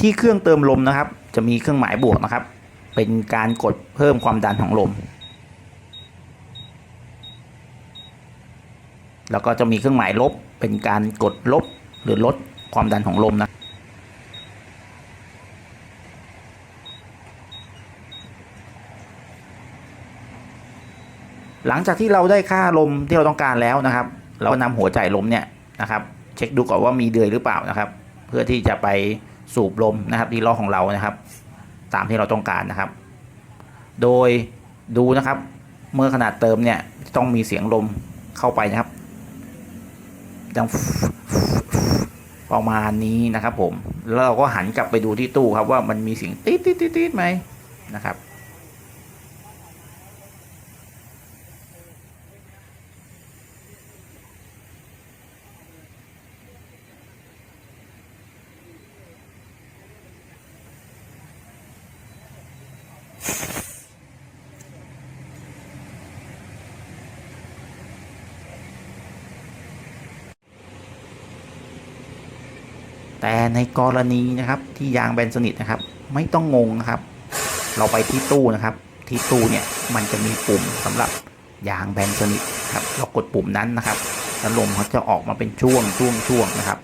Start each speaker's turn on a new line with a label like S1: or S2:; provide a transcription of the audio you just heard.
S1: ที่เครื่องเติมลมนะครับ จะมีเครื่องหมายบวกนะครับ เป็นการกดเพิ่มความดันของลม แล้วก็จะมีเครื่องหมายลบ เป็นการกดลบหรือลดความดันของลมนะหลังจากที่เราได้ค่าลมที่เราต้องการแล้วนะครับ เรานำหัวใจลมเนี่ยนะครับ เช็คดูก่อนว่ามีเดือยหรือเปล่านะครับ เพื่อที่จะไป สูบลมนะครับที่ล้อของเรานะครับ ตามที่เราต้องการนะครับ โดยดูนะครับ เมื่อขนาดเติมเนี่ยต้องมีเสียงลมเข้าไปนะครับดังประมาณนี้นะครับผม แล้วเราก็หันกลับไปดูที่ตู้ครับว่ามันมีเสียงติ๊ดติ๊ดตีดตีดไหมนะครับ แต่ในกรณีนะครับที่ยางแบนสนิทนะครับ ไม่ต้องงงนะครับ เราไปที่ตู้นะครับ ที่ตู้เนี่ยมันจะมีปุ่มสำหรับยางแบนสนิทครับเรากดปุ่มนั้นนะครับแล้วลมเขาจะออกมาเป็นช่วงช่วงช่วงนะครับ